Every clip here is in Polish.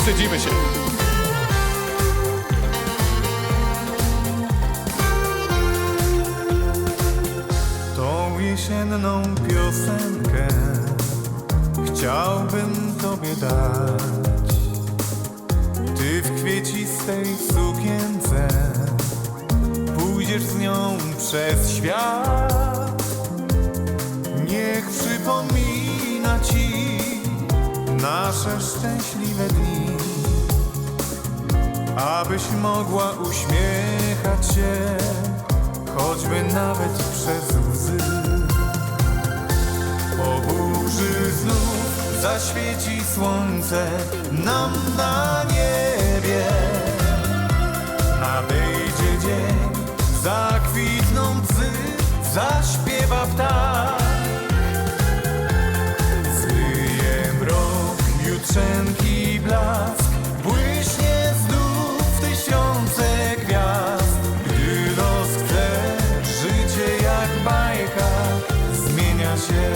wstydzimy się. Tą jesienną piosenkę chciałbym Tobie dać. Ty w kwiecistej sukience pójdziesz z nią przez świat. Niech przypomina Ci nasze szczęśliwe dni, abyś mogła uśmiechać się, choćby nawet przez łzy. Po burzy znów zaświeci słońce nam na niebie. Nadejdzie dzień, zakwitną bzy, zaśpiewa ptak. Jutrzenki blask, błyśnie znów tysiące gwiazd. Gdy los chce, życie jak bajka zmienia się.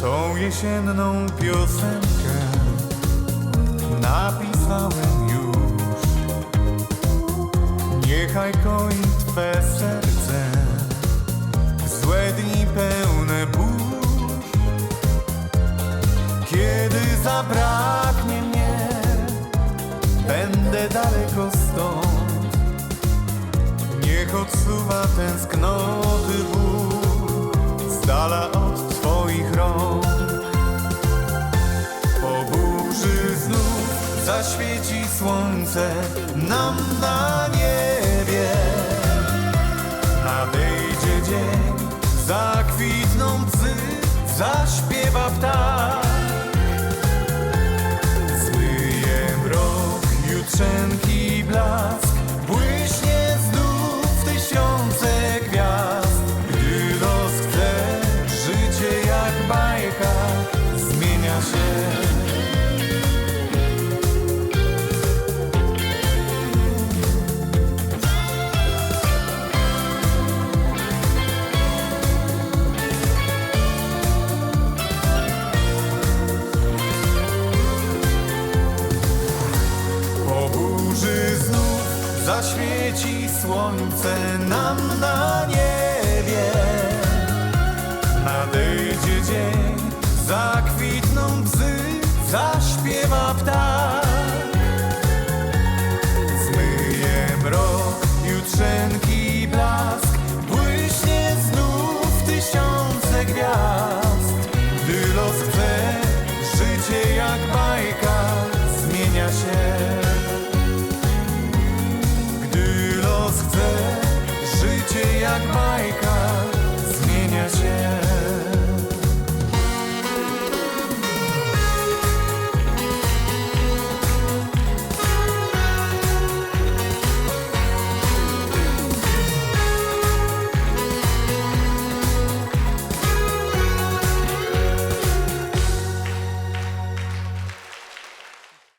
Tą jesienną piosenkę napisałem już. Niechaj koi Twe serce w złe dni zabraknie mnie, będę daleko stąd. Niech odsuwa tęsknoty ból z dala od Twoich rąk. Po burzy znów zaświeci słońce nam na niebie. Nadejdzie dzień, zakwitną bzy, zaśpiewa ptak. Słońce nam na niebie. Nadejdzie dzień, zakwitną bzy, zaśpiewa ptak. jak bajka. Zmienia się.